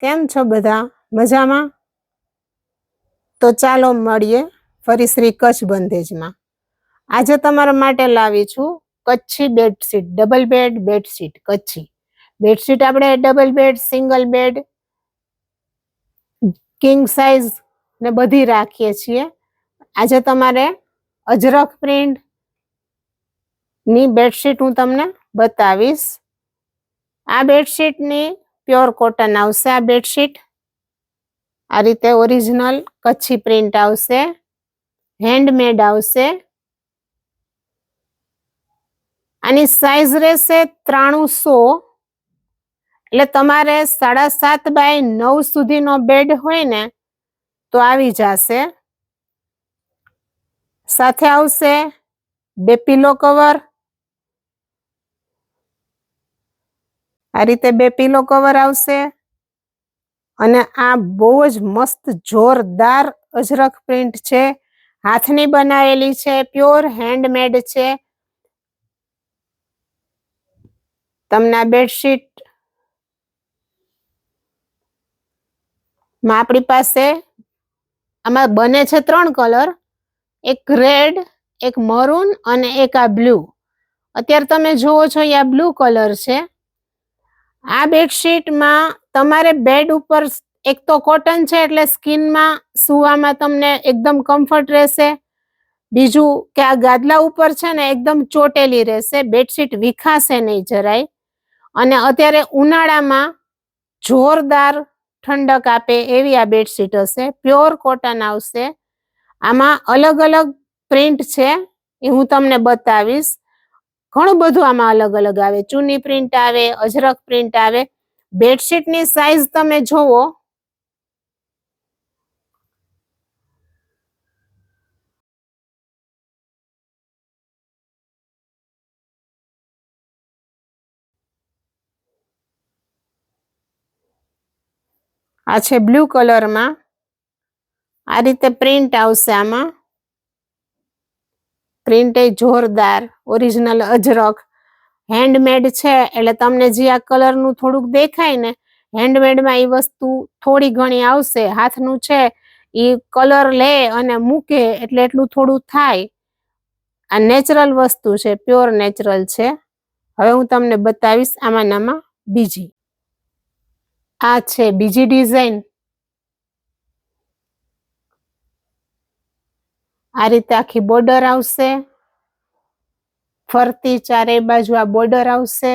કેમ છો બધા? મજામાં? તો ચાલો મળીએ ફરી શ્રી કચ્છ બંધેજમાં. આજે તમારા માટે લાવી છું Kutchi bedsheet, double bed bedsheet, Kutchi. Bedsheet આપણે double bed, single bed, king size ને બધી રાખીએ છીએ. આજે તમારે અજરખ પ્રિન્ટની બેડશીટ હું તમને બતાવીશ. આ બેડશીટની પ્યોર કોટન આવશે આ બેડશીટ. આ રીતે ઓરિજિનલ કચ્છી પ્રિન્ટ આવશે. હેન્ડમેડ આવશે. આની સાઈઝ રહેશે ત્રાણુંસો. એટલે તમારે સાડા સાત બાય નવ સુધીનો બેડ હોય ને, તો આવી જશે. સાથે આવશે બે પીલો કવર. આ રીતે બે પીલો કવર આવશે. અને આ બહુ જ મસ્ત જોરદાર અજરક પ્રિન્ટ છે. હાથની બનાવેલી છે પ્યોર હેન્ડમેડ છે. તમને આ બેડશીટમાં આપણી પાસે આમાં બને છે ત્રણ કલર એક રેડ એક મરૂન અને એક આ બ્લુ અત્યારે તમે જુઓ છો, એ આ બ્લુ કલર છે. આ બેડશીટમાં તમારે બેડ ઉપર એક તો કોટન છે એટલે સ્કિનમાં સુવામાં તમને એકદમ કમ્ફર્ટ રહેશે. બીજું કે આ ગાદલા ઉપર છે ને એકદમ ચોટેલી રહેશે, બેડશીટ વિખાશે નહીં જરાય. અને અત્યારે ઉનાળામાં જોરદાર ઠંડક આપે એવી આ બેડશીટ હશે, પ્યોર કોટન આવશે. આમાં અલગ અલગ પ્રિન્ટ છે એ હું તમને બતાવીશ. ઘણું બધું આમાં અલગ અલગ આવે. ચૂની પ્રિન્ટ આવે અજરક પ્રિન્ટ આવે. બેડશીટની સાઈઝ તમે જોવો. આ છે બ્લુ કલરમાં. આ રીતે પ્રિન્ટ આવશે આમાં. પ્રિન્ટ એ જોરદાર ઓરિજિનલ અજરખ. હેન્ડમેડ છે, એટલે તમને જે આ કલરનું થોડુંક દેખાય ને હેન્ડમેડમાં એ વસ્તુ થોડી ઘણી આવશે, હાથનું છે, એ કલર લે અને મૂકે એટલે એટલું થોડું થાય. આ નેચરલ વસ્તુ છે પ્યોર નેચરલ છે. હવે હું તમને બતાવીશ આમાં નામાં બીજી. આ છે બીજી ડિઝાઇન આ રીતે આખી બોર્ડર આવશે. ફરતી ચારે બાજુ આ બોર્ડર આવશે.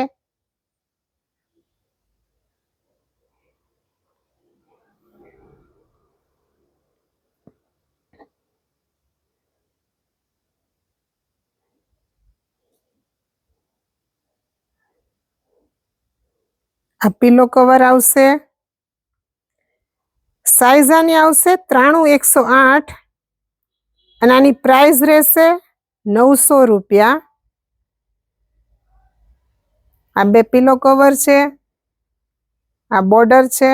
આ પીલો કવર આવશે. સાઈઝ આની આવશે ત્રાણું એકસો આઠ. અને આની પ્રાઇસ રહેશે નવસો રૂપિયા. આ બે પીલો કવર છે, આ બોર્ડર છે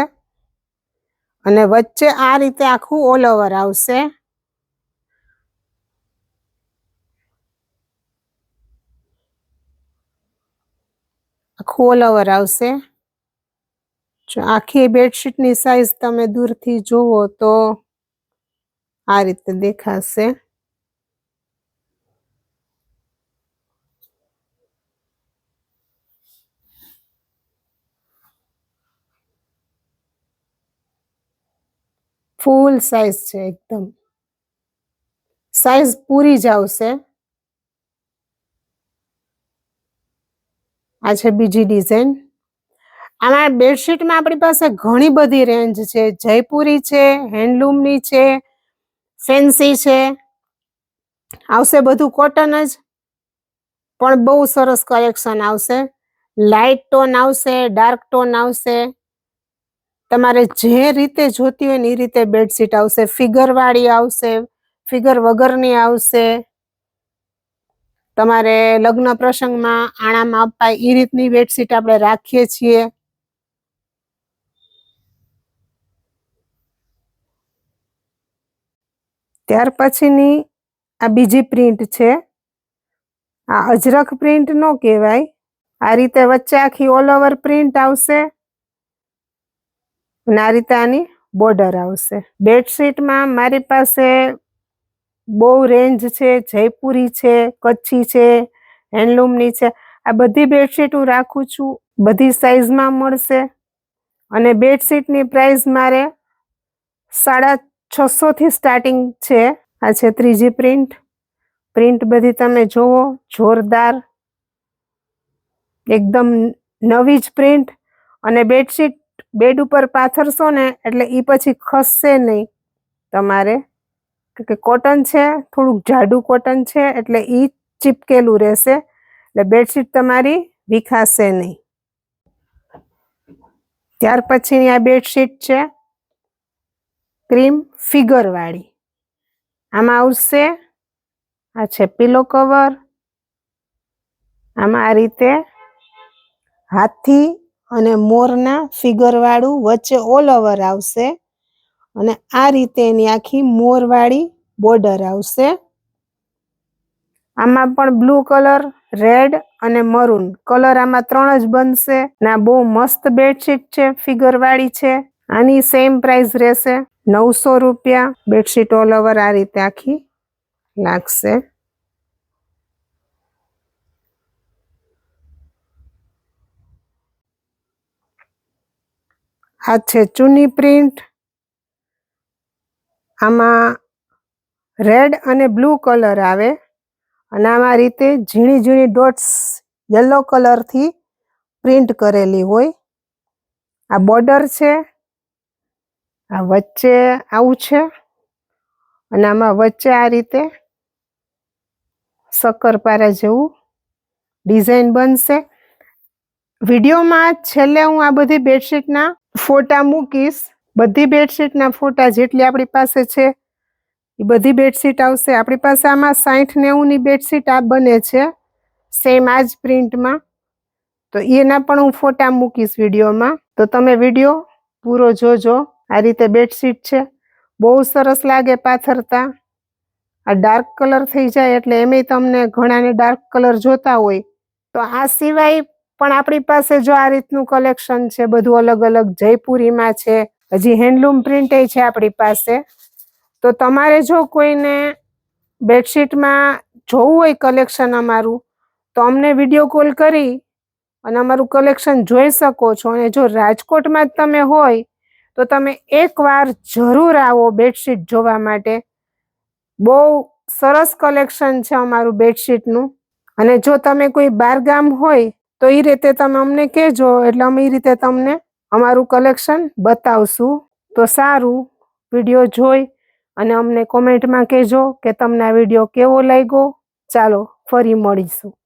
અને વચ્ચે આ રીતે આખું ઓલ ઓવર આવશે. આખું ઓલ ઓવર આવશે. જો આખી બેડશીટની સાઈઝ તમે દૂરથી જુઓ તો આ રીતે દેખાશે. ફૂલ સાઈઝ છે એકદમ. સાઈઝ પૂરી જ આવશે. આ છે બીજી ડિઝાઇન. આમાં બેડશીટમાં આપણી પાસે ઘણી બધી રેન્જ છે. જયપુરી છે, હેન્ડલૂમની છે ફેન્સી છે. આવશે બધું કોટન જ. પણ બહુ સરસ કલેક્શન આવશે. લાઇટ ટોન આવશે ડાર્ક ટોન આવશે. તમારે જે રીતે જોતી હોય ને એ રીતે બેડશીટ આવશે. ફિગર વાળી આવશે ફિગર વગરની આવશે. તમારે લગ્ન પ્રસંગમાં આણામાં અપાય એ રીતની બેડશીટ આપણે રાખીએ છીએ. ત્યાર પછીની આ બીજી પ્રિન્ટ છે. આ અજરખ પ્રિન્ટ નો કહેવાય. આ રીતે વચ્ચે આખી ઓલ ઓવર પ્રિન્ટ આવશે. અને આ રીતે આની બોર્ડર આવશે. બેડશીટમાં મારી પાસે બહુ રેન્જ છે, જયપુરી છે, કચ્છી છે હેન્ડલૂમની છે. આ બધી બેડશીટ હું રાખું છું. બધી સાઈઝમાં મળશે. અને બેડશીટની પ્રાઇસ મારે સાડા છસો થી સ્ટાર્ટિંગ છે. આ છે ત્રીજી પ્રિન્ટ પ્રિન્ટ બધી તમે જોવો જોરદાર. એકદમ નવી જ પ્રિન્ટ અને બેડશીટ બેડ ઉપર પાથરશો ને, એટલે એ પછી ખસશે નહીં તમારે. કે કોટન છે, થોડુંક જાડું કોટન છે, એટલે એ ચીપકેલું રહેશે. એટલે બેડશીટ તમારી વિખાશે નહીં. ત્યાર પછીની આ બેડશીટ છે. ક્રીમ ફિગર વાળી. આમાં આવશે, આ છે પીલો કવર, આમાં આ રીતે હાથી અને મોરના ફિગરવાળું વચ્ચે ઓલ ઓવર આવશે અને આ રીતે એની આખી મોરવાળી બોર્ડર આવશે. આમાં પણ બ્લુ કલર રેડ અને મરૂન કલર આમાં ત્રણ જ બનશે ના બહુ મસ્ત બેડશીટ છે ફિગરવાળી છે. આની સેમ પ્રાઇસ રહેશે. નવસો રૂપિયા બેડશીટ ઓલ ઓવર આ રીતે આખી લાગશે. આ છે ચૂની પ્રિન્ટ. આમાં રેડ અને બ્લુ કલર આવે અને આમાં રીતે ઝીણી ઝીણી ડોટ્સ યલો કલરથી પ્રિન્ટ કરેલી હોય. આ બોર્ડર છે. આ વચ્ચે આવું છે અને આમાં વચ્ચે આ રીતે શક્કરપારા જેવું ડિઝાઇન બનશે. વિડીયોમાં છેલ્લે હું આ બધી બેડશીટના ફોટા મૂકીશ. બધી બેડશીટના ફોટા જેટલી આપણી પાસે છે એ બધી બેડશીટ આવશે. આપણી પાસે આમાં સાઠ નેવુંની બેડશીટ આ બને છે, સેમ આ જ પ્રિન્ટમાં. તો એના પણ હું ફોટા મૂકીશ વિડીયોમાં. તો તમે વીડિયો પૂરો જોજો. આ રીતે બેડશીટ છે. બહુ સરસ લાગે પાથરતા. આ ડાર્ક કલર થઈ જાય એટલે એમેય તમને ઘણાને ડાર્ક કલર જોતા હોય. તો આ સિવાય પણ આપણી પાસે જો આ રીતનું કલેક્શન છે, બધું અલગ અલગ જયપુરીમાં છે, હજી હેન્ડલૂમ પ્રિન્ટ છે આપણી પાસે. તો તમારે જો કોઈને બેડશીટમાં જોવું હોય કલેક્શન અમારું, તો અમને વીડિયો કોલ કરી અને અમારું કલેક્શન જોઈ શકો છો. અને જો રાજકોટમાં જ તમે હોય તો તમે એકવાર જરૂર આવો બેડશીટ જોવા માટે. બહુ સરસ કલેક્શન છે અમારું બેડશીટનું અને જો તમે કોઈ બારગામ હોય, તો એ રીતે તમે અમને કહેજો, એટલે અમે એ રીતે તમને અમારું કલેક્શન બતાવશું. તો સારું, વીડિયો જોઈ અને અમને કોમેન્ટમાં કહેજો કે તમને આ વીડિયો કેવો લાગ્યો. ચાલો, ફરી મળીશું.